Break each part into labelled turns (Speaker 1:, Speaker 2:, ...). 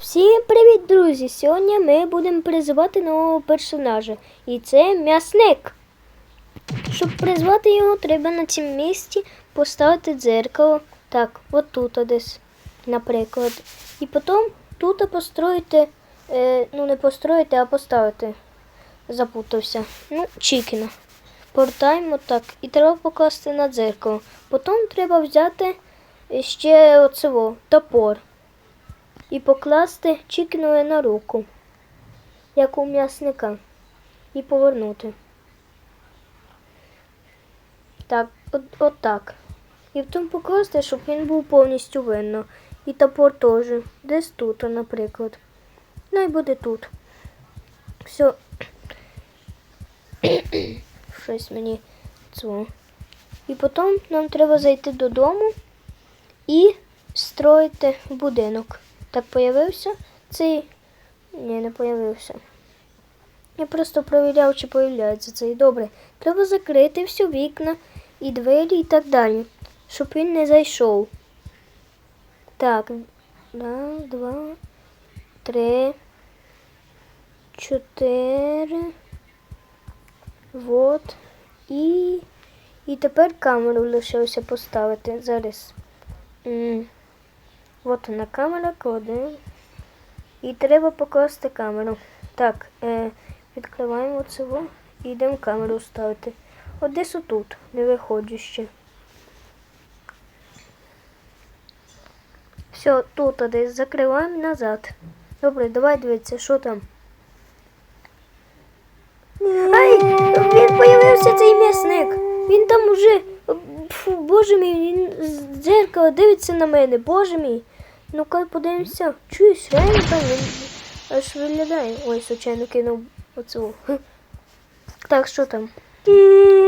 Speaker 1: Всім привіт, друзі! Сьогодні ми будемо призивати нового персонажа. І це м'ясник. Щоб призвати його, треба на цьому місці поставити дзеркало. Так, от тут десь, наприклад. І потім тут построїти, е, ну не построїти, а поставити. Запутався. Ну, чікіна. Портаємо так. І треба покласти на дзеркало. Потім треба взяти ще оцево, топор і покласти чікінове на руку, як у м'ясника, і повернути. Так, от, от так. І потім покласти, щоб він був повністю видно. І топор теж. Десь тут, наприклад. Ну і буде тут. Все. Щось мені цього. І потім нам треба зайти додому і строїти будинок. Так появився цей. Ні, не появився. Я просто провіряв, чи появляється цей. Добре. Треба закрити всі вікна і двері і так далі, щоб він не зайшов. Так. Раз, два, три, чотири. Вот. І. І тепер камеру лишилося поставити. Зараз. М. От вона камера, кладемо. І треба покласти камеру. Так, е, відкриваємо цього і йдемо камеру ставити. От десь отут, не виходжу ще. Все, тут десь закриваємо назад. Добре, давай дивитися, що там. Ай, він появився цей м'ясник. Він там уже. Боже мій, він з дивиться на мене, боже мій. Ну-ка подивимося. Чуєш, реально там аж виглядає. Ой, случайно кинув оцю. Так, що там?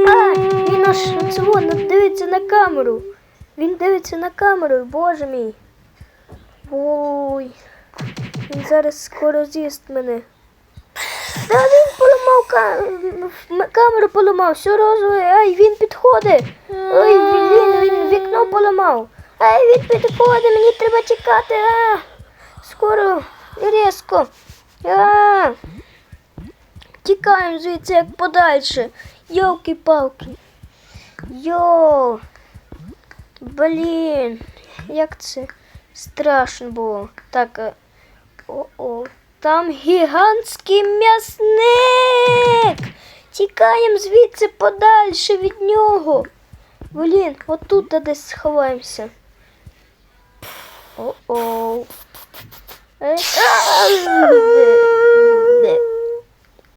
Speaker 1: А, він аж оцього дивиться на камеру. Він дивиться на камеру, боже мій. Ой. Він зараз скоро з'їсть мене. Та він поламав ка- камеру поламав, все розове, ай, він підходить. Ой, він, він вікно поламав. Ай, він підходить, мені треба чекати. А, скоро і різко. А, тікаємо звідси як подальше. Йолки-палки. Йо. Блін, як це страшно було. Так, е, о-о. Там гігантський м'ясник. Тікаємо звідси подальше від нього. Блін, отут десь сховаємося. Oh oh.